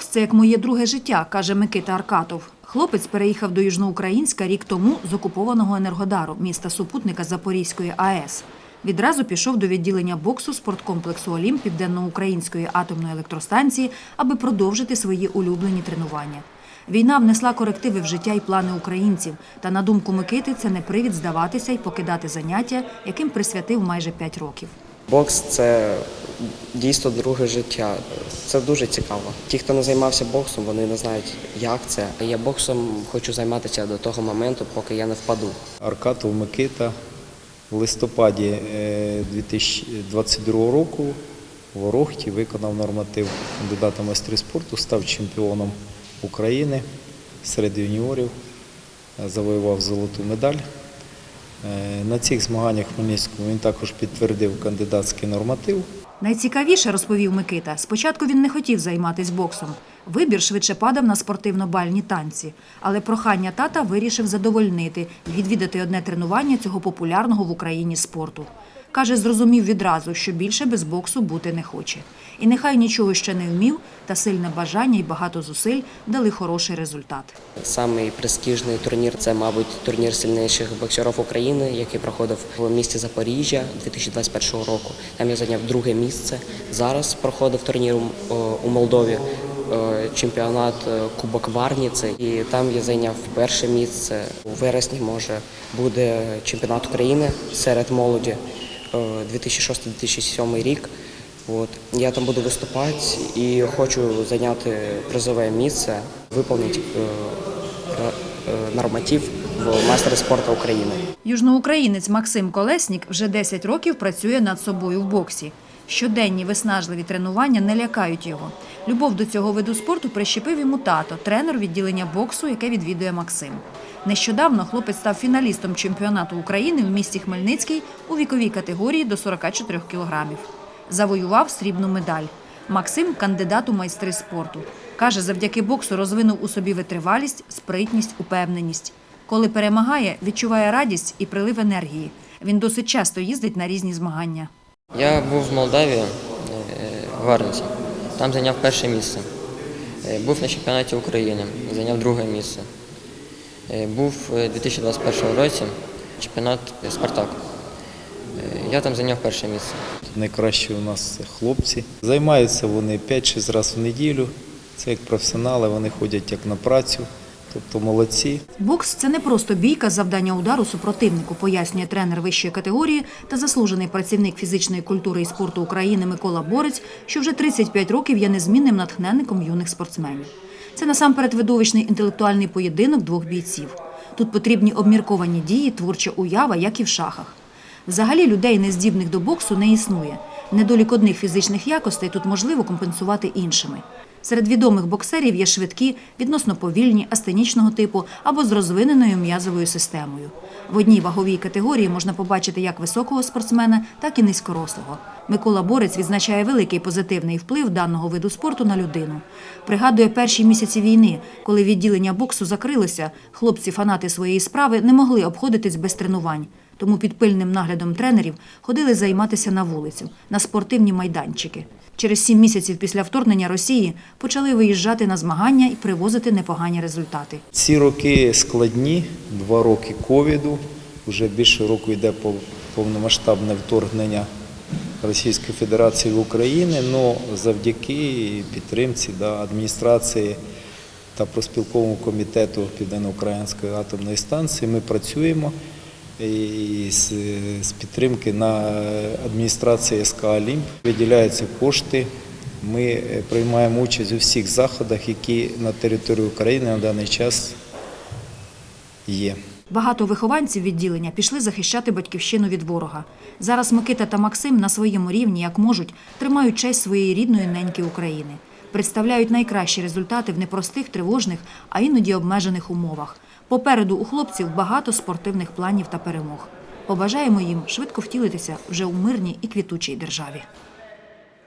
Бокс це як моє друге життя, каже Микита Аркатов. Хлопець переїхав до Южноукраїнська рік тому з окупованого Енергодару, міста супутника Запорізької АЕС. Відразу пішов до відділення боксу спорткомплексу Олімп Південноукраїнської атомної електростанції, аби продовжити свої улюблені тренування. Війна внесла корективи в життя і плани українців. Та на думку Микити, це не привід здаватися і покидати заняття, яким присвятив майже 5 років. Бокс це дійсно друге життя. Це дуже цікаво. Ті, хто не займався боксом, вони не знають, як це. Я боксом хочу займатися до того моменту, поки я не впаду. Аркатов Микита в листопаді е, 2022 року в Орохті виконав норматив кандидата майстри спорту, став чемпіоном України серед юніорів, е, завоював золоту медаль. Е, На цих змаганнях в Хмельницькому він також підтвердив кандидатський норматив. Найцікавіше, розповів Микита, спочатку він не хотів займатися боксом. Вибір швидше падав на спортивно-бальні танці. Але прохання тата вирішив задовольнити відвідати одне тренування цього популярного в Україні спорту. Каже, зрозумів відразу, що більше без боксу бути не хоче. І нехай нічого ще не вмів, та сильне бажання і багато зусиль дали хороший результат. Самий престижний турнір це, мабуть, турнір сильніших боксерів України, який проходив в місті Запоріжжя 2021 року. Там я зайняв друге місце. Зараз проходив турнір у- Молдові. Чемпіонат е, Кубок Варніці, і там я зайняв перше місце. У вересні може буде чемпіонат України серед молоді 2006-2007 рік. От я там буду виступати і хочу зайняти призове місце, виповнити е, е, е, норматив в майстері спорту України. Южноукраїнець Максим Колеснік вже 10 років працює над собою в боксі. Щоденні виснажливі тренування не лякають його. Любов до цього виду спорту прищепив йому тато, тренер відділення боксу, яке відвідує Максим. Нещодавно хлопець став фіналістом чемпіонату України в місті Хмельницький у віковій категорії до 44 кілограмів. Завоював срібну медаль. Максим кандидат у майстри спорту. Каже, завдяки боксу розвинув у собі витривалість, спритність, упевненість. Коли перемагає, відчуває радість і прилив енергії. Він досить часто їздить на різні змагання. Я був в Молдаві е, в Варниці. Там зайняв перше місце. Е, Був на чемпіонаті України, зайняв друге місце. Е, Був у 2021 році чемпіонат Спартак. Я там зайняв перше місце. Найкращі у нас хлопці. Займаються вони 5-6 разів в неділю. Це як професіонали, вони ходять як на працю, тобто молодці. Бокс це не просто бійка завдання удару супротивнику, пояснює тренер вищої категорії та заслужений працівник фізичної культури і спорту України Микола Борець, що вже 35 років є незмінним натхненником юних спортсменів. Це насамперед видовищний інтелектуальний поєдинок двох бійців. Тут потрібні обмірковані дії, творча уява, як і в шахах. Взагалі людей, нездібних до боксу, не існує. Недолік одних фізичних якостей тут можливо компенсувати іншими. Серед відомих боксерів є швидкі, відносно повільні, астенічного типу або з розвиненою м'язовою системою. В одній ваговій категорії можна побачити як високого спортсмена, так і низькорослого. Микола Борець відзначає великий позитивний вплив даного виду спорту на людину. Пригадує перші місяці війни, коли відділення боксу закрилося, хлопці-фанати своєї справи не могли обходитись без тренувань. Тому під пильним наглядом тренерів ходили займатися на вулицю, на спортивні майданчики. Через сім місяців після вторгнення Росії почали виїжджати на змагання і привозити непогані результати. Ці роки складні, два роки ковіду, вже більше року йде пов- повномасштабне вторгнення Російської Федерації в Україну, але завдяки підтримці да, адміністрації та проспілковому комітету Південноукраїнської атомної станції ми працюємо і з, підтримки на адміністрації СК Олімп виділяються кошти. Ми е, приймаємо участь у всіх заходах, які на території України на даний час є. Багато вихованців відділення пішли захищати батьківщину від ворога. Зараз Микита та Максим на своєму рівні, як можуть, тримають честь своєї рідної неньки України. Представляють найкращі результати в непростих, тривожних, а іноді обмежених умовах. Попереду у хлопців багато спортивних планів та перемог. Побажаємо їм швидко втілитися вже у мирній і квітучій державі.